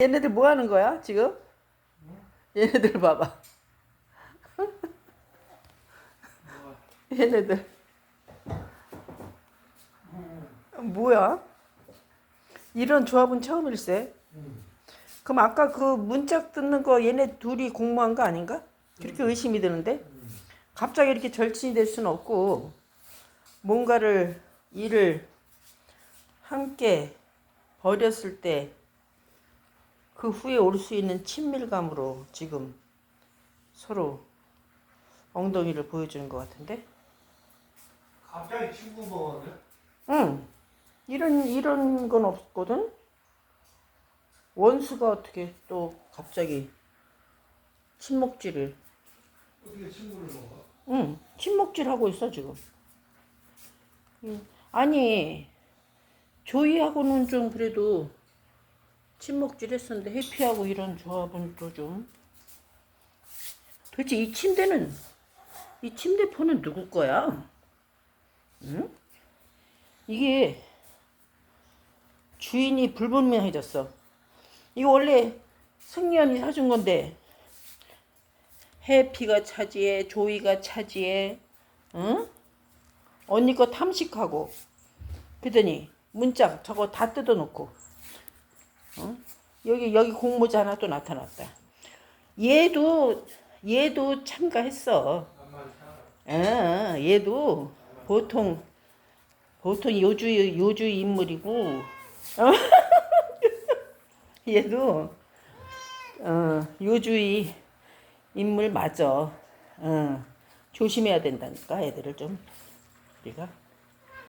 얘네들 뭐 하는 거야, 지금? 얘네들 봐봐. 얘네들. 뭐야? 이런 조합은 처음일세. 그럼 아까 그 문짝 뜯는 거 얘네 둘이 공모한 거 아닌가? 그렇게 의심이 드는데? 갑자기 이렇게 절친이 될 수는 없고, 뭔가를, 일을 함께 벌였을 때, 그 후에 올 수 있는 친밀감으로 지금 서로 엉덩이를 보여주는 것 같은데? 갑자기 친구 먹었네? 응. 이런, 이런 건 없거든? 원수가 어떻게 또 갑자기 친목질을, 어떻게 친구를 먹어? 응, 친목질 하고 있어, 지금. 응. 아니, 조이하고는 좀 그래도 친목질 했었는데, 해피하고 이런 조합은 또 좀. 도대체 이 침대는, 이 침대포는 누구 거야? 응? 이게 주인이 불분명해졌어. 이거 원래 승리언이 사준 건데, 해피가 차지해, 조이가 차지해, 응? 언니 거 탐식하고, 그러더니 문짝 저거 다 뜯어놓고, 응? 여기 여기 공모자 하나 또 나타났다. 얘도 얘도 참가했어. 아, 얘도 보통 보통 요주 요주 인물이고, 어? 얘도 어, 요주의 인물 맞아. 어, 조심해야 된다니까 애들을 좀 우리가.